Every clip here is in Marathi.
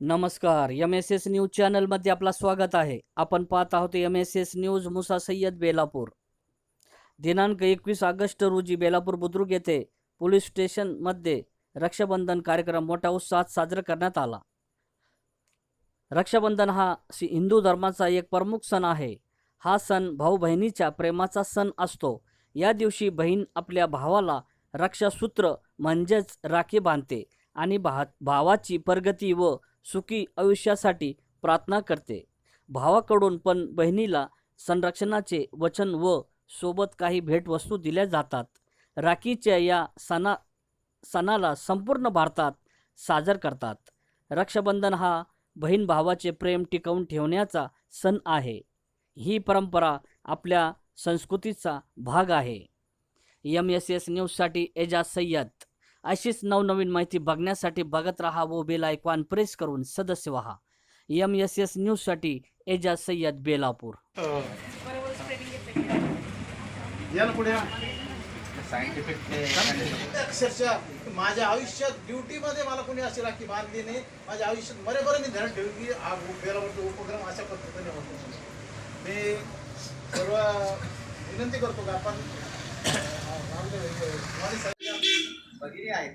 नमस्कार. एम एस एस न्यूज चॅनलमध्ये आपला स्वागत आहे. आपण पाहत आहोत M S S news Musa Sayyad Belapur. दिनांक एकवीस ऑगस्ट रोजी बेलापूर बुद्रुक येथे पोलीस स्टेशनमध्ये रक्षाबंधन कार्यक्रम मोठ्या उत्साहात साजरा करण्यात आला. रक्षाबंधन हा हिंदू धर्माचा एक प्रमुख सण आहे. हा सण भाऊ बहिणीच्या प्रेमाचा सण असतो. या दिवशी बहीण आपल्या भावाला रक्षासूत्र म्हणजेच राखी बांधते आणि भा भावाची प्रगती व सुखी आयुष्यासाठी प्रार्थना करते. भावाकडून पण बहिणीला संरक्षणाचे वचन व सोबत काही भेटवस्तू दिल्या जातात. राखीच्या या सणा सणाला संपूर्ण भारतात साजर करतात. रक्षाबंधन हा बहीण भावाचे प्रेम टिकवून ठेवण्याचा सण आहे. ही परंपरा आपल्या संस्कृतीचा भाग आहे. एम एस एस न्यूजसाठी एजाज सय्यद. अशीच नवनवीन माहिती बघण्यासाठी बघत राहा व बेल आयकॉन प्रेस करून सदस्य व्हा. एम एस एस न्यूजसाठी एजाज सय्यद बेलापूर. अक्षरशः माझ्या आयुष्यात ड्युटीमध्ये मला कोणी अशी राखी बांधली नाही. माझ्या आयुष्यात बरेबरं मी ध्यान ठेवून की हा बेलावरती उपक्रम अशा पद्धतीने होतो. मी सर्व विनंती करतो की आपण अं, रामदेव हे, वाणी साहेब भगिनी आहेत.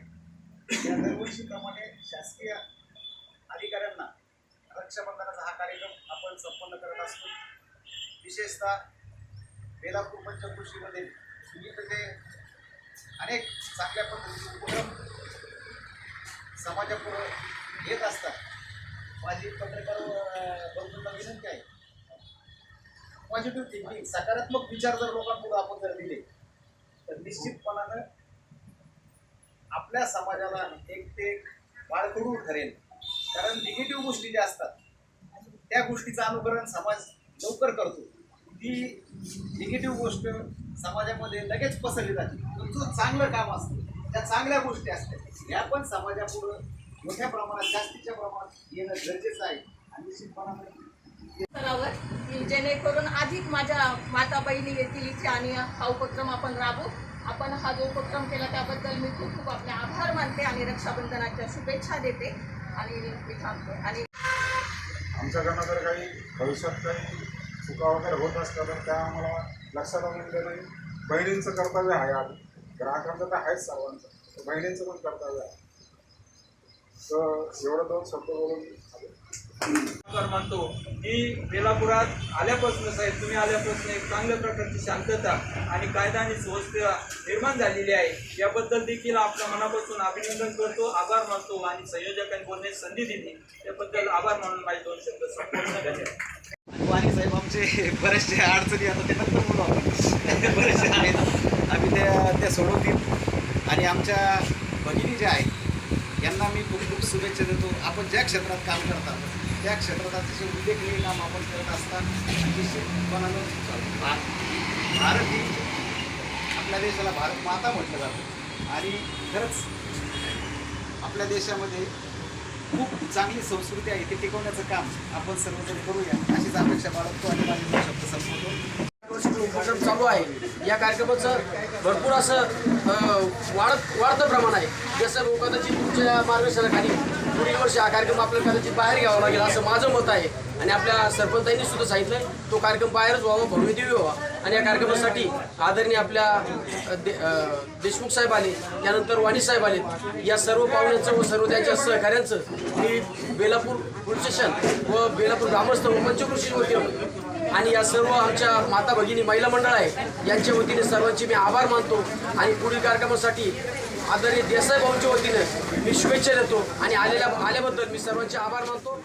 या दरवर्षीप्रमाणे शासकीय अधिकाऱ्यांना रक्षाबंधनाचा हा कार्यक्रम आपण संपन्न करत असतो. विशेषतः बेलापूर पंचकृषीमध्ये विविध ते अनेक चांगल्या पद्धतीचे उपक्रम समाजापुढं येत असतात. माझी पत्रकार बंधूंना विनंती आहे. पॉझिटिव्ह थिंकिंग सकारात्मक विचार जर लोकांपुढे आपण जर दिले तर निश्चितपणानं आपल्या समाजाला एक ते एक बाळकडू ठरेल. कारण निगेटिव्ह गोष्टी ज्या असतात त्या गोष्टीचं अनुकरण समाज लवकर करतो. ती निगेटिव्ह गोष्ट समाजामध्ये लगेच पसरली जाते. पण जो चांगलं काम असतं. त्या चांगल्या गोष्टी असतात. या पण समाजापुढं मोठ्या प्रमाणात जास्तीच्या प्रमाणात येणं गरजेचं आहे. आणि निश्चितपणानं स्तरावर की जेणेकरून अधिक माझ्या माता बहिणी येतील इथे आणि हा उपक्रम आपण राबवू. आपण हा जो उपक्रम केला त्याबद्दल मी खूप खूप आपले आभार मानते आणि रक्षाबंधनाच्या शुभेच्छा देते. आणि मी थांबते. आणि आमच्याकडनं जर काही भविष्यात काही चुका वगैरे होत असल्या तर त्या आम्हाला लक्षात आणून नाही बहिणींचं कर्तव्य आहे आधी ग्राहकांचं तर आहेच सर्वांचं बहिणींचं पण कर्तव्य आहे. तर एवढं दोन शब्द बोलून मानतो. की बेलापुरात आल्यापासून साहेब तुम्ही आल्यापासून एक चांगल्या प्रकारची शांतता आणि कायदा आणि सुव्यवस्था निर्माण झालेली आहे. याबद्दल देखील आपल्या मनापासून अभिनंदन करतो आभार मानतो आणि संयोजकांनी बोलण्याची संधी दिली. त्याबद्दल आभार मानून माझे दोन शब्द संपूर्ण वाणी साहेब आमचे बरेचसे अडचणी आता ते नंतर बोलू आपण. बरेचसे आहेत. आम्ही त्या त्या सोडवतील आणि आमच्या भगिनी ज्या आहेत यांना मी खूप खूप शुभेच्छा देतो. आपण ज्या क्षेत्रात काम करतात त्या क्षेत्रात अतिशय उल्लेखनीय काम आपण करत असताना निश्चितपणानं भारत भारत ही आपल्या देशाला भारत माता म्हटलं जातं. आणि खरंच आपल्या देशामध्ये खूप चांगली संस्कृती आहे ते टिकवण्याचं काम आपण सर्वजण करूया अशीच अपेक्षा बाळगतो आणि माझे शब्द संपवतो. उपक्रम चालू आहे. या कार्यक्रमाचं भरपूर असं वाढत वाढतं प्रमाण आहे. जसं कदाचित तुमच्या मार्गदर्शनाखाली पुढील वर्षी हा कार्यक्रम आपल्याला कदाचित बाहेर घ्यावा लागेल असं माझं मत आहे. आणि आपल्या सरपंचांनी सुद्धा सांगितलं तो कार्यक्रम बाहेरच व्हावा भव्यदिव्य व्हावा आणि या कार्यक्रमासाठी आदरणीय आपल्या दे- देशमुख साहेब आले त्यानंतर वाणी साहेब आले या सर्व पाहुण्यांचं व सर्व त्यांच्या सहकाऱ्यांचं मी बेलापूर पोलीस स्टेशन व बेलापूर ग्रामस्थ व पंचकृषी वकील आणि या सर्व आमच्या माता भगिनी महिला मंडळ आहे यांच्या वतीने सर्वांचे मी आभार मानतो आणि पुढील कार्यक्रमासाठी आदरणीय देसाई भाऊंच्या वतीने मी शुभेच्छा देतो आणि आलेल्या आल्याबद्दल मी सर्वांचे आभार मानतो.